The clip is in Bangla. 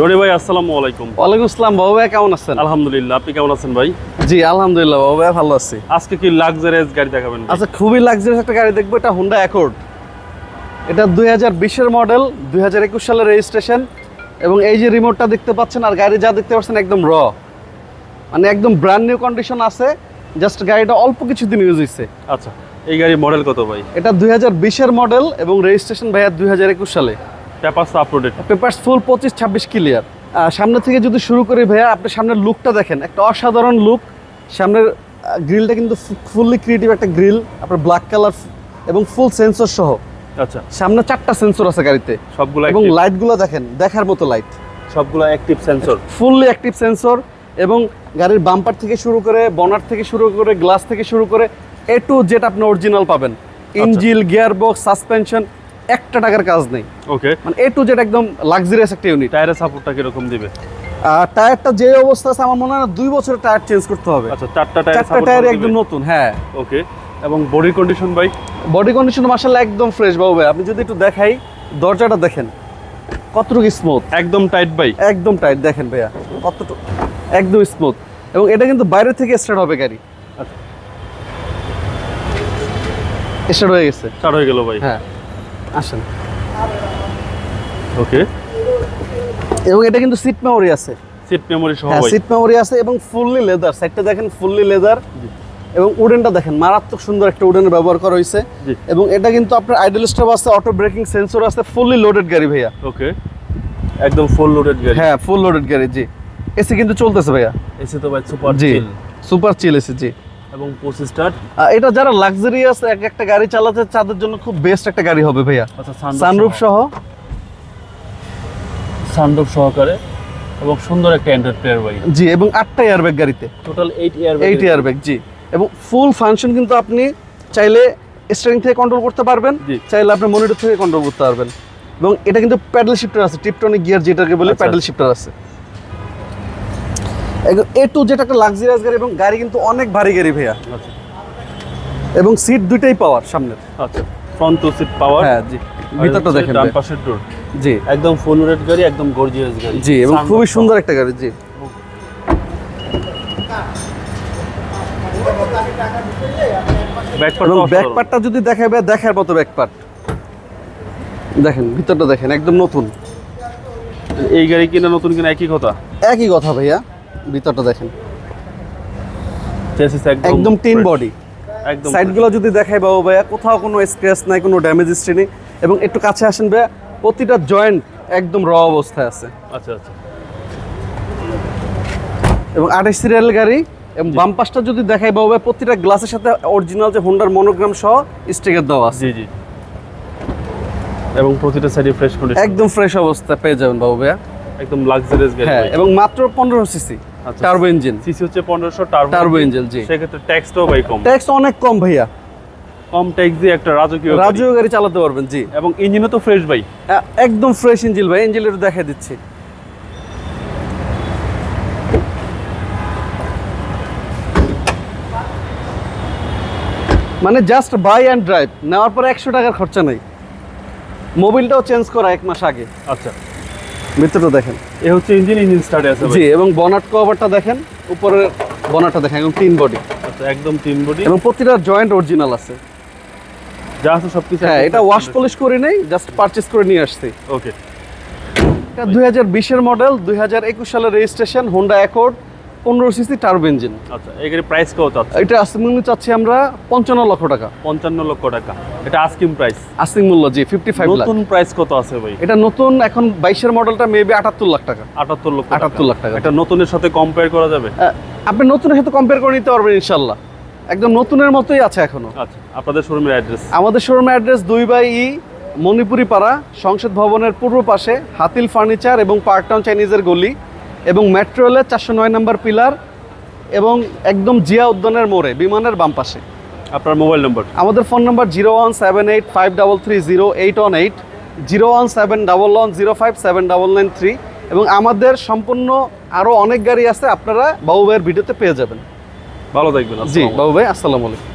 রনি ভাই আসসালামু আলাইকুম। ওয়ালাইকুম আসসালাম বাবু ভাই কেমন আছেন? আলহামদুলিল্লাহ আপনি কেমন আছেন ভাই? জি আলহামদুলিল্লাহ বাবু ভাই ভালো আছি। আজকে কি লাক্সারিয়াস গাড়ি দেখাবেন আচ্ছা খুবই লাক্সারিয়াস একটা গাড়ি দেখব এটা হুন্ডা অ্যাকর্ড এটা দুই হাজার বিশের মডেল দুই হাজার একুশ সালের রেজিস্ট্রেশন এবং এই যে রিমোটটা দেখতে পাচ্ছেন আর গাড়ি যা দেখতে পাচ্ছেন একদম র মানে একদম ব্র্যান্ড নিউ কন্ডিশন আছে জাস্ট গাড়িটা অল্প কিছুদিন ইউজ হয়েছে আচ্ছা এই গাড়ির মডেল কত ভাই? এটা দুই হাজার বিশের মডেল এবং রেজিস্ট্রেশন ভাইয়া দুই হাজার একুশ সালে। পেপারস আপলোডেড পেপারস ফুল পঁচিশ ছাব্বিশ ক্লিয়ার সামনে থেকে যদি শুরু করি ভাইয়া আপনি সামনের লুকটা দেখেন। একটা অসাধারণ লুক সামনের গ্রিলটা কিন্তু ফুললি ক্রিয়েটিভ একটা গ্রিল আপনার ব্ল্যাক কালার এবং ফুল সেন্সর সহ। আচ্ছা। সামনে চারটা সেন্সর আছে গাড়িতে। সবগুলো এবং? লাইটগুলো দেখেন দেখার মতো লাইট সবগুলো active sensor fully active sensor এবং গাড়ির বাম্পার থেকে শুরু করে বনার থেকে শুরু করে গ্লাস থেকে শুরু করে এ টু জেড আপনি অরিজিনাল পাবেন। ইঞ্জিল গিয়ার বক্স সাসপেনশন একটা টাকার কাজ নেই। ওকে মানে এ টু জেড একদম লাক্সারিয়াস একটা ইউনিট টায়ারের সাপোর্টটা কীরকম দিবে? আর টায়ারটা যে অবস্থা আছে আমার মনে হয় না দুই বছরের টায়ার চেঞ্জ করতে হবে। আচ্ছা চারটা টায়ার চারটা টায়ার একদম নতুন হ্যাঁ। ওকে এবং বডি কন্ডিশন ভাই? বডি কন্ডিশন মার্শাল্লাহ একদম ফ্রেশ বাবু ভাই। আপনি যদি একটু দেখাই দরজাটা দেখেন। কতটুকু স্মুথ একদম টাইট ভাই। একদম টাইট দেখেন ভাইয়া। কতটুকু? একদম স্মুথ এবং এটা কিন্তু বাইরে থেকে স্টার্ট হবে গাড়ি। আচ্ছা। স্টার্ট হয়ে গেছে। স্টার্ট হয়ে গেল ভাই। হ্যাঁ। আসেন। ওকে। এবং এটা কিন্তু সিট মেমোরি আছে। সিট মেমোরি সহ হ্যাঁ সিট মেমোরি আছে এবং ফুললি লেদার সাইডটা দেখেন ফুললি লেদার এবং উডেনটা দেখেন মারাত্মক সুন্দর একটা উডেনের ব্যবহার করা হয়েছে। এবং এটা কিন্তু আপনার আইডল স্টপ আছে অটো ব্রেকিং সেন্সর আছে ফুললি লোডেড গাড়ি ভাইয়া। ওকে। একদম ফুল লোডেড গাড়ি। হ্যাঁ ফুল লোডেড গাড়ি জি। এসি কিন্তু চলতেছে ভাইয়া। এসি তো ভাই সুপার জি চিল সুপার চিল এসি জি। এবং পঁচিশ স্টার। এটা যারা লাক্সারিয়াস এক একটা গাড়ি চালাতে তাদের জন্য খুব বেস্ট একটা গাড়ি হবে ভাইয়া। আচ্ছা সানরুফ সহ। সানরুফ সহকারে এবং সুন্দর একটা অ্যান্ড্রয়েড প্লেয়ার ভাই জি এবং আটটা এয়ারব্যাগ গাড়িতে। Total eight air eight airbag জি। এবং ফুল ফাংশন কিন্তু আপনি চাইলে স্টারিং থেকে কন্ট্রোল করতে পারবেন জি। চাইলে আপনি মনিটর থেকে কন্ট্রোল করতে পারবেন। এবং এটা কিন্তু প্যাডেল শিফটার আছে টিপটনিক গিয়ার যেটাকে বলে আচ্ছা। প্যাডেল শিফটার আছে। এ টু যেটা একটা লাক্সারিয়াস গাড়ি এবং গাড়ি কিন্তু অনেক ভারী গাড়ি ভাইয়া। আচ্ছা। এবং সিট দুইটাই পাওয়ার সামনের। আচ্ছা ফ্রন্ট টু সিট পাওয়ার হ্যাঁ জি। ভিতরটা দেখেন ডান। পাশের ডোর জি। একদম ফুল লোডেড গাড়ি একদম গর্জিয়াস গাড়ি। জি এবং খুবই সুন্দর একটা গাড়ি জি। ব্যাকপার্ট এবং ব্যাক পার্টটা যদি দেখাবে দেখার মতো ব্যাক পার্ট দেখেন ভিতরটা দেখেন একদম নতুন। এই গাড়ি কিনা নতুন কিনা একই কথা? একই কথা ভাইয়া। ভিতরটা দেখেন। একদম টিন বডি একদম সাইডগুলো যদি দেখাই বাবু ভাইয়া কোথাও কোনো স্ক্র্যাচ নাই কোনো ড্যামেজ হিস্ট্রি নেই। এবং একটু কাছে আসেন ভাইয়া প্রতিটা জয়েন্ট একদম র অবস্থায় আছে। আচ্ছা আচ্ছা। এবং আঠাশ সিরিয়াল গাড়ি এবং বাম পাশটা যদি দেখাই বাবু ভাই প্রতিটা গ্লাসের সাথে অরিজিনাল যে হোন্ডার মনোগ্রাম সহ স্টিকার দেওয়া আছে। জি জি। এবং প্রতিটা সাইডে ফ্রেশ কন্ডিশন একদম ফ্রেশ অবস্থায় পেয়ে যাবেন বাবু ভাইয়া। একদম লাক্সারিয়াস গাড়ি। হ্যাঁ এবং মাত্র পনেরো সিসি। টার্বো ইঞ্জিন সিসি হচ্ছে পনেরোশো টার্বো টার্বো ইঞ্জিন জি। সেক্ষেত্রে ট্যাক্সটাও ভাই কম। ট্যাক্স অনেক কম ভাইয়া। কম ট্যাক্স দিয়ে একটা রাজকীয়। রাজীয় গাড়ি চালাতে পারবেন জি। এবং ইঞ্জিনও তো ফ্রেশ ভাই। একদম ফ্রেশ ইঞ্জিন ভাই ইঞ্জিন একটু দেখাই দিচ্ছি। মানে জাস্ট বাই অ্যান্ড ড্রাইভ নেওয়ার পর একশো টাকার খরচা নেই। মোবিলটাও চেঞ্জ করা এক মাস আগে। আচ্ছা। ভিতরটা দেখেন। এ হচ্ছে ইঞ্জিন ইঞ্জিন স্টার্টে আছে জি এবং বনাট কভারটা দেখেন উপরে বনাটটা দেখেন এবং তিন বডি আচ্ছা একদম তিন বডি এবং প্রতিটা জয়েন্ট অরিজিনাল আছে। যা আছে সবকিছু হ্যাঁ এটা ওয়াশ পলিশ করে নেই জাস্ট পারচেস করে নিয়ে আসছি। ওকে এটা দুই হাজার বিশের মডেল দুই হাজার একুশ সালের রেজিস্ট্রেশন হোন্ডা অ্যাকর্ড পনেরো সিসি টার্বো ইঞ্জিন। আচ্ছা এই প্রাইস কত আছে? এটা আস্তিক মূল্য চাচ্ছি আমরা পঞ্চান্ন লক্ষ টাকা। পঞ্চান্ন লক্ষ টাকা। এটা আস্কিম প্রাইস আস্তিক মূল্য জি ফিফটি ফাইভ নতুন প্রাইস কত আছে ভাই? এটা নতুন এখন বাইশের মডেলটা মেবি আটাত্তর লাখ টাকা। আটাত্তর লক্ষ 78 লাখ টাকা। এটা নতুনের সাথে কম্পেয়ার করা যাবে? আপনি নতুনের সাথে কম্পেয়ার করে নিতে পারবেন ইনশাল্লাহ একদম নতুনের মতোই আছে এখনও। আচ্ছা আপনাদের শোরুমের অ্যাড্রেস আমাদের শোরুমের অ্যাড্রেস দুই বাই ই মণিপুরি পাড়া সংসদ ভবনের পূর্ব পাশে হাতিল ফার্নিচার এবং পার্কটাউন চাইনিজের গলি। এবং মেট্রো রেলের চারশো নয় নম্বর পিলার এবং একদম জিয়া উদ্যানের মোড়ে বিমানের বাম পাশে। আপনার মোবাইল নম্বর আমাদের phone number zero one seven eight five double three zero eight one eight zero one seven double one zero five seven double nine three এবং আমাদের সম্পূর্ণ আরও অনেক গাড়ি আছে আপনারা বাবু ভাইয়ের ভিডিওতে পেয়ে যাবেন। ভালো থাকবেন জি বাবু ভাই আসসালামু আলাইকুম।